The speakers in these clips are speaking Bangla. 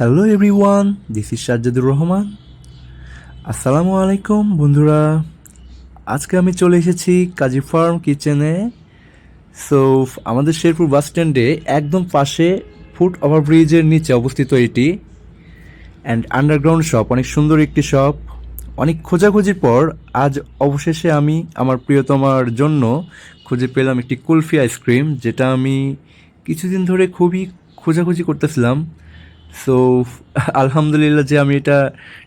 Hello everyone this is Sajjadur Rahman আসসালামু আলাইকুম বন্ধুরা। আজকে আমি চলে এসেছি কাজী ফার্ম কিচেনে। সো আমাদের শেরপুর বাস স্ট্যান্ডে একদম পাশে ফুট ওভারব্রিজের নিচে অবস্থিত এটি। অ্যান্ড আন্ডারগ্রাউন্ড শপ অনেক সুন্দর একটি শপ অনেক খোঁজাখুঁজির পর আজ অবশেষে আমি আমার প্রিয়তমার জন্য খুঁজে পেলাম একটি কুলফি আইসক্রিম, যেটা আমি কিছুদিন ধরে খুবই খোঁজাখুঁজি করতেছিলাম। সো আলহামদুলিল্লাহ যে আমি এটা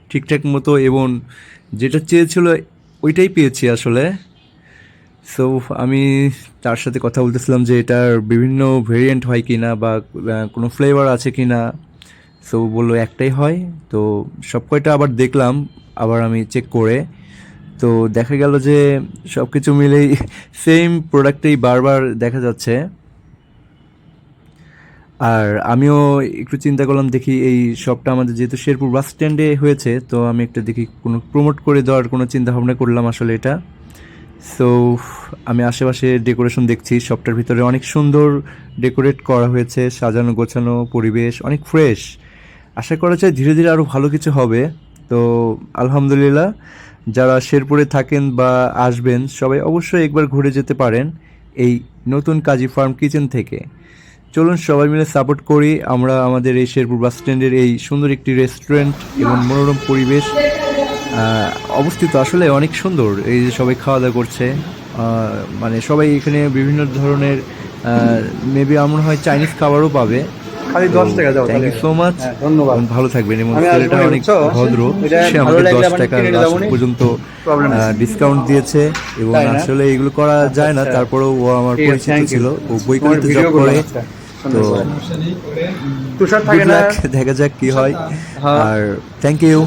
ঠিকঠাক মতো এবং যেটা চেয়েছিল ওইটাই পেয়েছি আসলে। সো আমি তার সাথে কথা বলতেছিলাম যে এটার বিভিন্ন ভেরিয়েন্ট হয় কি না বা কোনো ফ্লেভার আছে কি না সো বলল একটাই হয়। তো সব কয়টা আবার দেখলাম, আবার আমি চেক করে। তো দেখা গেল যে সব কিছু মিলেই সেম প্রোডাক্টেই বারবার দেখা যাচ্ছে। আর আমিও একটু চিন্তা করলাম, দেখি এই শপটা আমাদের যেহেতু শেরপুর বাস স্ট্যান্ডে হয়েছে, তো আমি একটা দেখি কোনো প্রমোট করে দেওয়ার কোনো চিন্তা ভাবনা করলাম আসলে এটা। সো আমি আশেপাশে ডেকোরেশন দেখছি শপটার ভিতরে অনেক সুন্দর ডেকোরেট করা হয়েছে, সাজানো গোছানো পরিবেশ অনেক ফ্রেশ আশা করা যায় ধীরে ধীরে আরও ভালো কিছু হবে। তো, আলহামদুলিল্লাহ, যারা শেরপুরে থাকেন বা আসবেন, সবাই অবশ্যই একবার ঘুরে যেতে পারেন এই নতুন কাজী ফার্ম কিচেন থেকে। চলুন সবাই মিলে সাপোর্ট করি। আমরা আমাদের এই শেরপুর বাস স্ট্যান্ডের এই সুন্দর একটি রেস্টুরেন্ট এবং মনোরম পরিবেশ অবস্থিত আসলে অনেক সুন্দর। এই যে সবাই খাওয়া দাওয়া করছে মানে সবাই এখানে বিভিন্ন ধরনের মেবি আমার হয় চাইনিজ খাবারও পাবে। খালি দশ টাকা দাও থ্যাংক ইউ সো মাচ ধন্যবাদ। ভালো থাকবেন। এবং ছেলেটা অনেক ভদ্র। সে আমাকে লাগলে দশ টাকা। পর্যন্ত ডিসকাউন্ট দিয়েছে এবং আসলে এগুলো করা যায় না। আচ্ছা। তারপরেও ও আমার পরিচিত ছিল। ও বই তোমার জব করে। আজকে, তো। তুষার থাকে না দেখা যাক কি হয় হ্যাঁ। আর থ্যাংক ইউ